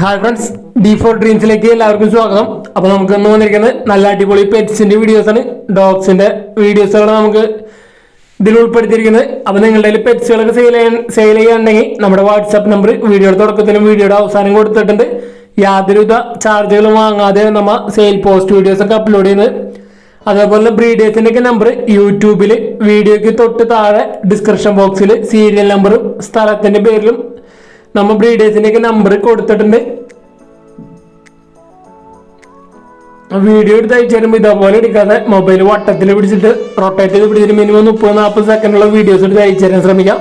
Hi friends D four ഡ്രീംസിലേക്ക് എല്ലാവർക്കും സ്വാഗതം. അപ്പൊ നമുക്ക് ഇന്ന് വന്നിരിക്കുന്നത് നല്ല അടിപൊളി പെറ്റ്സിന്റെ വീഡിയോസ് ആണ്. ഡോഗ്സിന്റെ വീഡിയോസുകളാണ് നമുക്ക് ഇതിൽ ഉൾപ്പെടുത്തിയിരിക്കുന്നത്. അപ്പൊ നിങ്ങളുടെ പെറ്റ്സുകളൊക്കെ സെയിൽ ചെയ്യാൻ സെയിൽ ചെയ്യാനുണ്ടെങ്കിൽ നമ്മുടെ വാട്സാപ്പ് നമ്പർ വീഡിയോയുടെ തുടക്കത്തിലും വീഡിയോയുടെ അവസാനം കൊടുത്തിട്ടുണ്ട്. യാതൊരുവിധ ചാർജുകളും വാങ്ങാതെ നമ്മൾ സെയിൽ പോസ്റ്റ് വീഡിയോസ് ഒക്കെ അപ്ലോഡ് ചെയ്യുന്നത്. അതേപോലെ ബ്രീഡേഴ്സിന്റെ ഒക്കെ നമ്പർ യൂട്യൂബിൽ വീഡിയോയ്ക്ക് തൊട്ട് താഴെ ഡിസ്ക്രിപ്ഷൻ ബോക്സിൽ സീരിയൽ നമ്പറും സ്ഥലത്തിന്റെ പേരിലും നമ്മ ബ്രീഡേഴ്സിന്റെ ഒക്കെ നമ്പർ കൊടുത്തിട്ടുണ്ട്. വീഡിയോ എടുത്ത് അയച്ചു തരുമ്പോൾ ഇതേപോലെ എടുക്കാതെ മൊബൈൽ വട്ടത്തിൽ പിടിച്ചിട്ട് റൊട്ടേറ്റ് ചെയ്ത് പിടിച്ചിട്ട് മിനിമം മുപ്പത് നാൽപ്പത് സെക്കൻഡുള്ള വീഡിയോസ് എടുത്ത് അയച്ചു തരാൻ ശ്രമിക്കാം.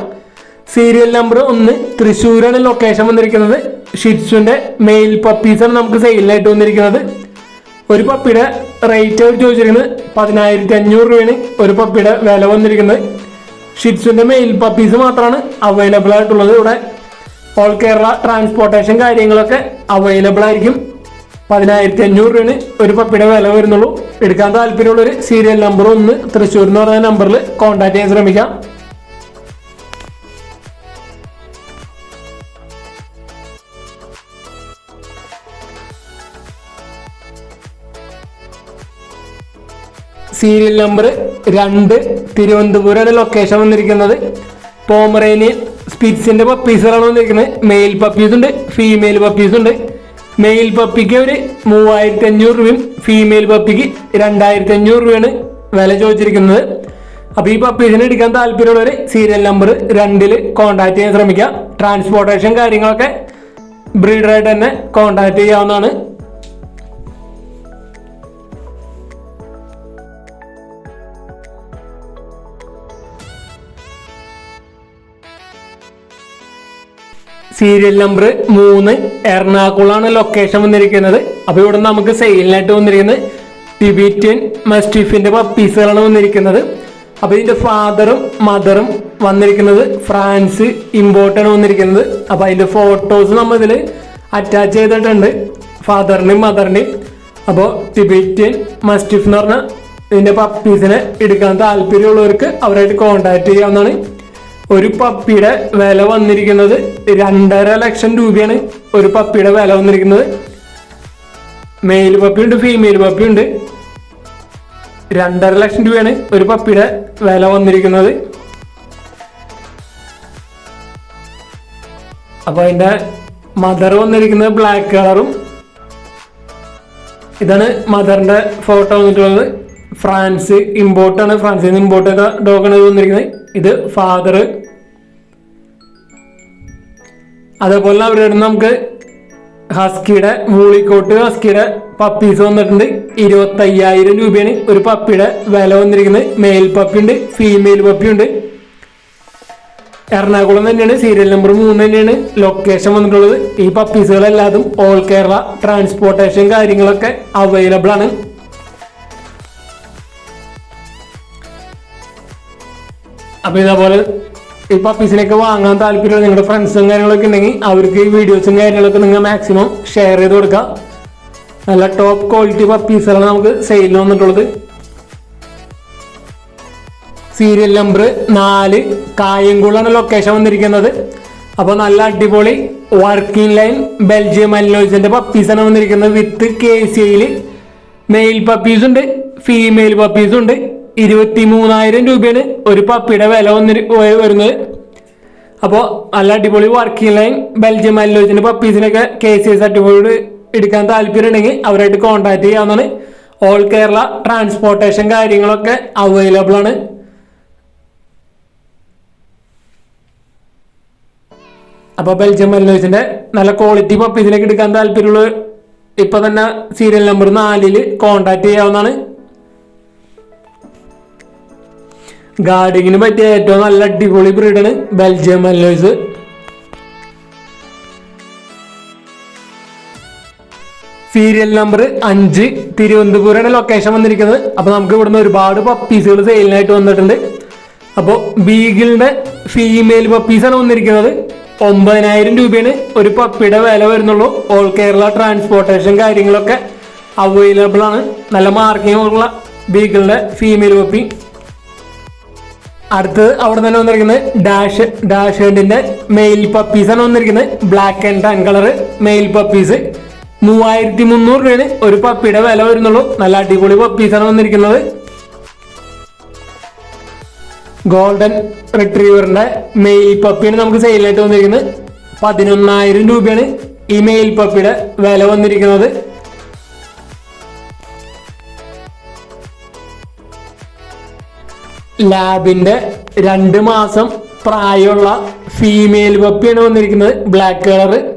സീരിയൽ നമ്പർ ഒന്ന് തൃശ്ശൂരാണ് ലൊക്കേഷൻ വന്നിരിക്കുന്നത്. ഷിറ്റ്സുന്റെ മെയിൽ പപ്പീസാണ് നമുക്ക് സെയിലിനായിട്ട് വന്നിരിക്കുന്നത്. ഒരു പപ്പിയുടെ റേറ്റ് അവർ ചോദിച്ചിരിക്കുന്നത് പതിനായിരത്തി അഞ്ഞൂറ് രൂപയാണ് ഒരു പപ്പിയുടെ വില വന്നിരിക്കുന്നത്. ഷിറ്റ്സുന്റെ മെയിൽ പപ്പീസ് മാത്രമാണ് അവൈലബിൾ ആയിട്ടുള്ളത്. ഇവിടെ ഓൾ കേരള ട്രാൻസ്പോർട്ടേഷൻ കാര്യങ്ങളൊക്കെ അവൈലബിൾ ആയിരിക്കും. പതിനായിരത്തി അഞ്ഞൂറ് രൂപയാണ് ഒരു പപ്പിയുടെ വില വരുന്നുള്ളൂ. എടുക്കാൻ താല്പര്യമുള്ള ഒരു സീരിയൽ നമ്പർ ഒന്ന് തൃശ്ശൂർ എന്ന് പറയുന്ന നമ്പറിൽ കോൺടാക്ട് ചെയ്യാൻ ശ്രമിക്കാം. സീരിയൽ നമ്പർ രണ്ട് തിരുവനന്തപുരമാണ് ലൊക്കേഷൻ വന്നിരിക്കുന്നത്. പോമറേനിയൻ സ്പിറ്റ്സിന്റെ പപ്പീസുകളാണ് വന്നിരിക്കുന്നത് മെയിൽ പപ്പീസ് ഉണ്ട് ഫീമെയിൽ പപ്പീസ് ഉണ്ട്. മെയിൽ പപ്പിക്ക് ഒരു മൂവായിരത്തി അഞ്ഞൂറ് രൂപയും ഫീമെയിൽ പപ്പിക്ക് രണ്ടായിരത്തി അഞ്ഞൂറ് രൂപയാണ് വില ചോദിച്ചിരിക്കുന്നത്. അപ്പോൾ ഈ പപ്പീസിനെ എടുക്കാൻ താല്പര്യമുള്ളവർ സീരിയൽ നമ്പർ രണ്ടിൽ കോൺടാക്ട് ചെയ്യാൻ ശ്രമിക്കുക ട്രാൻസ്പോർട്ടേഷൻ കാര്യങ്ങളൊക്കെ ബ്രീഡറായിട്ട് തന്നെ കോൺടാക്ട് ചെയ്യാവുന്നതാണ്. സീരിയൽ നമ്പർ മൂന്ന് എറണാകുളമാണ് ലൊക്കേഷൻ വന്നിരിക്കുന്നത്. അപ്പോൾ ഇവിടെ നമുക്ക് സെയിലിനായിട്ട് വന്നിരിക്കുന്നത് ടിബിറ്റൻ മസ്റ്റിഫിന്റെ പപ്പീസുകളാണ് വന്നിരിക്കുന്നത്. അപ്പോൾ ഇതിന്റെ ഫാദറും മദറും വന്നിരിക്കുന്നത് ഫ്രാൻസ് ഇമ്പോർട്ടാണ് വന്നിരിക്കുന്നത്. അപ്പോൾ അതിന്റെ ഫോട്ടോസ് നമ്മൾ ഇതിൽ അറ്റാച്ച് ചെയ്തിട്ടുണ്ട്. ഫാദറിന്റെയും മദറിന്റെയും അപ്പോൾ ടിബിറ്റൻ മസ്റ്റിഫ് എന്ന് പറഞ്ഞാൽ ഇതിന്റെ പപ്പീസിനെ എടുക്കാൻ താല്പര്യമുള്ളവർക്ക് അവരായിട്ട് കോൺടാക്ട് ചെയ്യാവുന്നതാണ്. ഒരു പപ്പിയുടെ വില വന്നിരിക്കുന്നത് രണ്ടര ലക്ഷം രൂപയാണ്. ഒരു പപ്പിയുടെ വില വന്നിരിക്കുന്നത്. മെയിൽ പപ്പിയുണ്ട് ഫീമെയിൽ പപ്പിയുണ്ട് രണ്ടര ലക്ഷം രൂപയാണ് ഒരു പപ്പിയുടെ വില വന്നിരിക്കുന്നത്. അപ്പൊ അതിന്റെ മദർ വന്നിരിക്കുന്നത് ബ്ലാക്ക് കളറും ഇതാണ് മദറിന്റെ ഫോട്ടോ വന്നിട്ടുള്ളത്. ഫ്രാൻസ് ഇമ്പോർട്ടാണ് ഫ്രാൻസിൽ നിന്ന് ഇമ്പോർട്ട് ചെയ്ത ഡോഗാണ് വന്നിരിക്കുന്നത്. ഇത് ഫാദർ അതേപോലെ അവരുടെ അടുത്ത് നമുക്ക് ഹസ്കിയുടെ മൂളിക്കോട്ട് ഹസ്കിയുടെ പപ്പീസ് വന്നിട്ടുണ്ട്. ഇരുപത്തി അയ്യായിരം രൂപയാണ് ഒരു പപ്പിയുടെ വില വന്നിരിക്കുന്നത്. മെയിൽ പപ്പി ഉണ്ട് ഫീമെയിൽ പപ്പി ഉണ്ട്. എറണാകുളം തന്നെയാണ് സീരിയൽ നമ്പർ മൂന്ന് തന്നെയാണ് ലൊക്കേഷൻ വന്നിട്ടുള്ളത്. ഈ പപ്പീസുകളെല്ലാതും ഓൾ കേരള ട്രാൻസ്പോർട്ടേഷൻ കാര്യങ്ങളൊക്കെ അവൈലബിൾ ആണ്. അപ്പൊ ഇതേപോലെ ഈ പപ്പീസിനൊക്കെ വാങ്ങാൻ താല്പര്യമുള്ള നിങ്ങളുടെ ഫ്രണ്ട്സും കാര്യങ്ങളൊക്കെ ഉണ്ടെങ്കിൽ അവർക്ക് ഈ വീഡിയോസും കാര്യങ്ങളൊക്കെ നിങ്ങൾ മാക്സിമം ഷെയർ ചെയ്ത് കൊടുക്കുക. നല്ല ടോപ്പ് ക്വാളിറ്റി പപ്പീസുകളാണ് നമുക്ക് സെയിലിന് വന്നിട്ടുള്ളത്. സീരിയൽ നമ്പർ നാല് കായംകുളാണ് ലൊക്കേഷൻ വന്നിരിക്കുന്നത്. അപ്പോൾ നല്ല അടിപൊളി വർക്കിംഗ് ലൈൻ ബെൽജിയം അല്ലോയ്സിന്റെ പപ്പീസാണ് വന്നിരിക്കുന്നത് വിത്ത് കെ സി ഐയിൽ മെയിൽ പപ്പീസ് ഉണ്ട് ഫീമെയിൽ പപ്പീസും ഉണ്ട്. ഇരുപത്തി മൂന്നായിരം രൂപയാണ് ഒരു പപ്പിയുടെ വില വന്നി വരുന്നത്. അപ്പോൾ നല്ല അടിപൊളി വർക്കിംഗ് ലൈൻ ബെൽജിയം അല്ലോജിന്റെ പപ്പീസിനൊക്കെ കെ സി സർട്ടിഫിക്കറ്റ് എടുക്കാൻ താല്പര്യം ഉണ്ടെങ്കിൽ അവരായിട്ട് കോൺടാക്ട് ചെയ്യാവുന്നതാണ്. ഓൾ കേരള ട്രാൻസ്പോർട്ടേഷൻ കാര്യങ്ങളൊക്കെ അവൈലബിൾ ആണ്. അപ്പോൾ ബെൽജിയം മെല്ലോസിന്റെ നല്ല ക്വാളിറ്റി പപ്പീസിലേക്ക് എടുക്കാൻ താല്പര്യമുള്ള ഇപ്പോൾ തന്നെ സീരിയൽ നമ്പർ നാലിൽ കോണ്ടാക്ട് ചെയ്യാവുന്നതാണ്. ഗാർഡിങ്ങിന് പറ്റിയ ഏറ്റവും നല്ല അടിപൊളി ബ്രീഡാണ് ബെൽജിയം മെല്ലോസ് സീരിയൽ നമ്പർ അഞ്ച് തിരുവനന്തപുരമാണ് ലൊക്കേഷൻ വന്നിരിക്കുന്നത്. അപ്പോൾ നമുക്ക് ഇവിടുന്ന് ഒരുപാട് പപ്പീസുകൾ സെയിലിനായിട്ട് വന്നിട്ടുണ്ട്. അപ്പോൾ ബീഗിളിന്റെ ഫീമെയിൽ പപ്പീസാണ് വന്നിരിക്കുന്നത്. ഒമ്പതിനായിരം രൂപയാണ് ഒരു പപ്പിയുടെ വില വരുന്നുള്ളൂ. ഓൾ കേരള ട്രാൻസ്പോർട്ടേഷൻ കാര്യങ്ങളൊക്കെ അവൈലബിൾ ആണ്. നല്ല മാർക്കിംഗ് ഉള്ള ബീഗിളിന്റെ ഫീമെയിൽ പപ്പി അടുത്തത് അവിടെ തന്നെ വന്നിരിക്കുന്നത് ഡാഷ് ഡാഷ് ഹെഡിന്റെ മെയിൽ പപ്പീസ് ആണ് വന്നിരിക്കുന്നത്. Black and tan colour male puppies മൂവായിരത്തി മുന്നൂറ് രൂപയാണ് ഒരു പപ്പിയുടെ വില വരുന്നുള്ളൂ. നല്ല അടിപൊളി പപ്പീസ് ആണ് വന്നിരിക്കുന്നത്. ഗോൾഡൻ റിട്രീവറിന്റെ മെയിൽ പപ്പിയാണ് നമുക്ക് സെയിലായിട്ട് വന്നിരിക്കുന്നത്. പതിനൊന്നായിരം രൂപയാണ് ഈ മെയിൽ പപ്പിയുടെ വില വന്നിരിക്കുന്നത്. ലാബിന്റെ രണ്ട് മാസം പ്രായമുള്ള ഫീമെയിൽ പപ്പിയാണ് വന്നിരിക്കുന്നത്. ബ്ലാക്ക് കളർ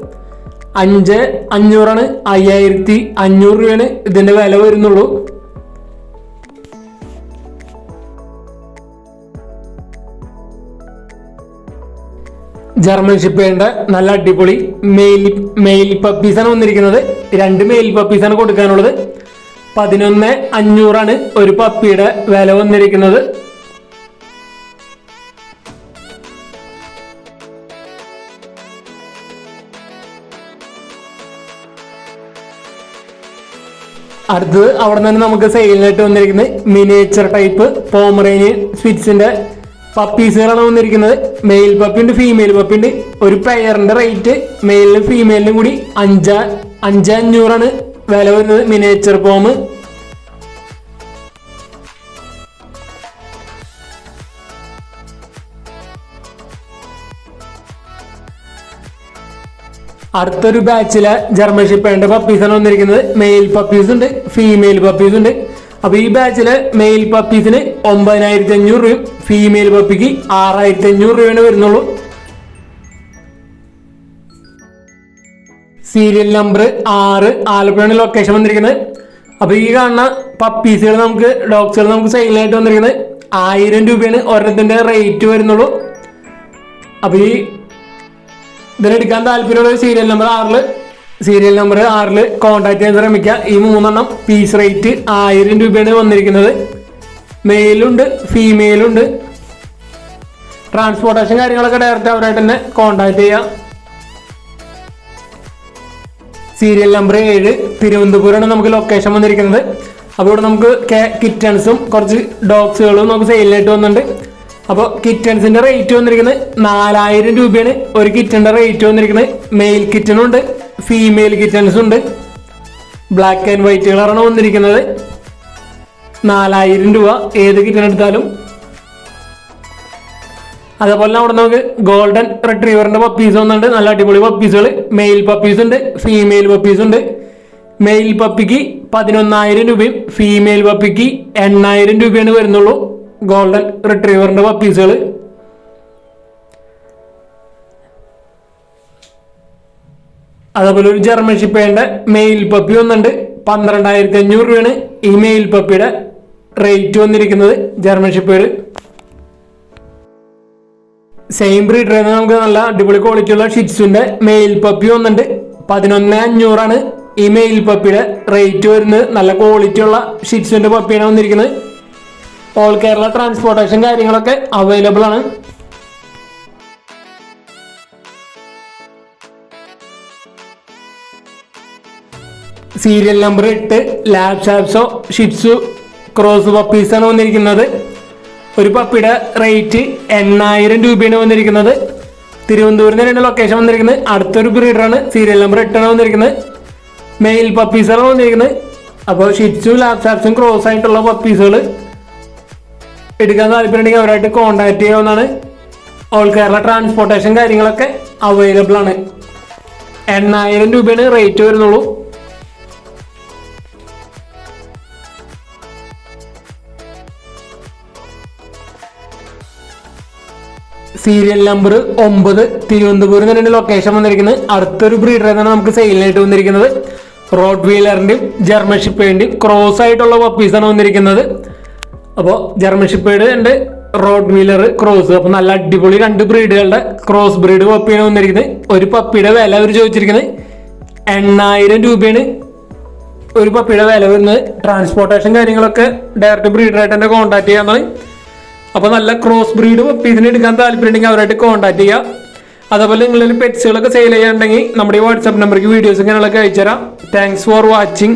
അഞ്ച് അഞ്ഞൂറാണ്. അയ്യായിരത്തി അഞ്ഞൂറ് രൂപയാണ് ഇതിന്റെ വില വരുന്നുള്ളൂ. ജർമ്മൻ ചെയ്യേണ്ട നല്ല അടിപൊളി മെയിൽ മെയിൽ പപ്പീസാണ് വന്നിരിക്കുന്നത്. രണ്ട് മെയിൽ പപ്പീസാണ് കൊടുക്കാനുള്ളത്. പതിനൊന്ന് അഞ്ഞൂറാണ് ഒരു പപ്പിയുടെ വില വന്നിരിക്കുന്നത്. അടുത്തത് അവിടെ തന്നെ നമുക്ക് സെയിലിനായിട്ട് വന്നിരിക്കുന്നത് മിനിയേച്ചർ ടൈപ്പ് പോമറേനിയൻ സ്വിറ്റ്സിന്റെ പപ്പീസുകളാണ് വന്നിരിക്കുന്നത്. മെയിൽ പപ്പിയുണ്ട് ഫീമെയിൽ പപ്പിയുണ്ട് ഒരു പെയറിന്റെ റേറ്റ് മെയിലിനും ഫീമെയിലിനും കൂടി അഞ്ചാ അഞ്ച് അഞ്ഞൂറാണ് വില വരുന്നത് മിനിയേച്ചർ പോം അടുത്തൊരു ബാച്ചിലെ ജർമ്മൻ പപ്പീസ് പപ്പീസാണ് വന്നിരിക്കുന്നത്. മെയിൽ പപ്പീസ് ഉണ്ട് ഫീമെയിൽ പപ്പീസ് ഉണ്ട്. അപ്പൊ ഈ ബാച്ചിലെ മെയിൽ പപ്പീസിന് ഒമ്പതിനായിരത്തി അഞ്ഞൂറ് രൂപയും ഫീമെയിൽ പപ്പിക്ക് ആറായിരത്തി അഞ്ഞൂറ് രൂപയാണ് വരുന്നുള്ളൂ. സീരിയൽ നമ്പർ ആറ് ആലപ്പുഴയാണ് ലൊക്കേഷൻ വന്നിരിക്കുന്നത്. അപ്പൊ ഈ കാണുന്ന പപ്പീസുകൾ നമുക്ക് ഡോഗ്സുകൾ നമുക്ക് സെയിലായിട്ട് വന്നിരിക്കുന്നത് ആയിരം രൂപയാണ്. ഒരെണ്ണത്തിന്റെ റേറ്റ് വരുന്നുള്ളൂ. അപ്പൊ ഈ ഇതിനെടുക്കാൻ താല്പര്യമുള്ള സീരിയൽ നമ്പർ ആറിൽ സീരിയൽ നമ്പർ ആറിൽ കോൺടാക്ട് ചെയ്യാൻ ശ്രമിക്കുക. ഈ മൂന്നെണ്ണം പീസ് റേറ്റ് ആയിരം രൂപയാണ് വന്നിരിക്കുന്നത്. മെയിലുണ്ട് ഫീമെയിലുണ്ട് ട്രാൻസ്പോർട്ടേഷൻ കാര്യങ്ങളൊക്കെ ഡയറക്റ്റ് അവരായിട്ട് തന്നെ കോൺടാക്ട് ചെയ്യാം. സീരിയൽ നമ്പർ ഏഴ് തിരുവനന്തപുരമാണ് നമുക്ക് ലൊക്കേഷൻ വന്നിരിക്കുന്നത്. അപ്പോൾ ഇവിടെ നമുക്ക് കിറ്റൺസും കുറച്ച് ഡോഗ്സുകളും നമുക്ക് സെയിലായിട്ട് വന്നിട്ടുണ്ട്. അപ്പോൾ കിറ്റൺസിന്റെ റേറ്റ് വന്നിരിക്കുന്നത് നാലായിരം രൂപയാണ്. ഒരു കിറ്റന്റെ റേറ്റ് വന്നിരിക്കുന്നത് മെയിൽ കിറ്റണും ഉണ്ട് ഫീമെയിൽ കിറ്റൺസും ഉണ്ട്. ബ്ലാക്ക് ആൻഡ് വൈറ്റ് കളറാണ് വന്നിരിക്കുന്നത്. നാലായിരം രൂപ ഏത് കിറ്റൺ എടുത്താലും. അതേപോലെ അവിടെ നമുക്ക് ഗോൾഡൻ റിട്രീവറിന്റെ പപ്പീസ് ഒന്നുണ്ട് നല്ല അടിപൊളി പപ്പീസുകൾ മെയിൽ പപ്പീസ് ഉണ്ട് ഫീമെയിൽ പപ്പീസ് ഉണ്ട്. മെയിൽ പപ്പിക്ക് പതിനൊന്നായിരം രൂപയും ഫീമെയിൽ പപ്പിക്ക് എണ്ണായിരം രൂപയാണ് വരുന്നുള്ളൂ. ഗോൾഡൻ റിട്രീവറിന്റെ പപ്പീസുകൾ അതേപോലെ ഒരു ജർമ്മൻ ഷിപ്പേന്റെ മെയിൽ പപ്പി ഒന്നുണ്ട് പന്ത്രണ്ടായിരത്തി അഞ്ഞൂറ് രൂപയാണ് ഈ മെയിൽ പപ്പിയുടെ റേറ്റ് വന്നിരിക്കുന്നത് ജർമ്മൻ ഷിപ്പേഡ് സെയിം ബ്രീഡർ നമുക്ക് നല്ല അടിപൊളി ക്വാളിറ്റിയുള്ള ഷിറ്റ്സുന്റെ മെയിൽ പപ്പി ഒന്നുണ്ട് പതിനൊന്ന് അഞ്ഞൂറാണ് ഈ മെയിൽ പപ്പിയുടെ റേറ്റ് വരുന്നത്. നല്ല ക്വാളിറ്റി ഉള്ള ഷിറ്റ്സിന്റെ പപ്പിയാണ് വന്നിരിക്കുന്നത്. ഓൾ കേരള ട്രാൻസ്പോർട്ടേഷൻ കാര്യങ്ങളൊക്കെ അവൈലബിൾ ആണ്. സീരിയൽ നമ്പർ എട്ട് ലാബ് ഷാപ്സോ ഷിപ്സു ക്രോസ് പപ്പീസാണ് വന്നിരിക്കുന്നത്. ഒരു പപ്പിയുടെ റേറ്റ് എണ്ണായിരം രൂപയാണ് വന്നിരിക്കുന്നത്. തിരുവനന്തപുരം തന്നെയാണ് ലൊക്കേഷൻ വന്നിരിക്കുന്നത്. അടുത്തൊരു ബ്രീഡറാണ് സീരിയൽ നമ്പർ എട്ടാണ് വന്നിരിക്കുന്നത്. മെയിൽ പപ്പീസാണ് വന്നിരിക്കുന്നത്. അപ്പോൾ ഷിറ്റ്സും ലാബ് ഷാപ്സും ക്രോസ് ആയിട്ടുള്ള പപ്പീസുകൾ എടുക്കാൻ താല്പര്യമുണ്ടെങ്കിൽ അവരായിട്ട് കോണ്ടാക്ട് ചെയ്യാവുന്നതാണ്. ഓൾ കേരള ട്രാൻസ്പോർട്ടേഷൻ കാര്യങ്ങളൊക്കെ അവൈലബിൾ ആണ്. എണ്ണായിരം രൂപയാണ് റേറ്റ് വരുന്നുള്ളൂ. സീരിയൽ നമ്പർ ഒമ്പത് തിരുവനന്തപുരം തന്നെ ലൊക്കേഷൻ വന്നിരിക്കുന്നത്. അടുത്തൊരു ബ്രീഡർ തന്നെ നമുക്ക് സെയിലിനായിട്ട് വന്നിരിക്കുന്നത്. റോഡ് വീലറിന്റെയും ജർമ്മൻ ഷിപ്പേന്റെയും ക്രോസ് ആയിട്ടുള്ള പപ്പീസാണ് വന്നിരിക്കുന്നത്. അപ്പോൾ ജർമ്മൻ ഷിപ്പേഡ് ഉണ്ട് റോഡ് വീലർ ക്രോസ് അപ്പൊ നല്ല അടിപൊളി രണ്ട് ബ്രീഡുകളുടെ ക്രോസ് ബ്രീഡ് പപ്പിയാണ് വന്നിരിക്കുന്നത്. ഒരു പപ്പിയുടെ വില അവർ ചോദിച്ചിരിക്കുന്നത് എണ്ണായിരം രൂപയാണ്. ഒരു പപ്പിയുടെ വില വരുന്നത് ട്രാൻസ്പോർട്ടേഷൻ കാര്യങ്ങളൊക്കെ ഡയറക്റ്റ് ബ്രീഡറായിട്ട് തന്നെ കോൺടാക്ട് ചെയ്യാന്നാണ്. അപ്പോൾ നല്ല ക്രോസ് ബ്രീഡ് പപ്പി ഇതിന് എടുക്കാൻ താല്പര്യമുണ്ടെങ്കിൽ അവരായിട്ട് കോൺടാക്ട് ചെയ്യുക അതേപോലെ നിങ്ങളിൽ പെറ്റ്സുകളൊക്കെ സെയിൽ ചെയ്യാനുണ്ടെങ്കിൽ നമ്മുടെ ഈ വാട്സാപ്പ് നമ്പർക്ക് വീഡിയോസ് ഇങ്ങനെയുള്ളതൊക്കെ അയച്ചുതരാം. Thanks for watching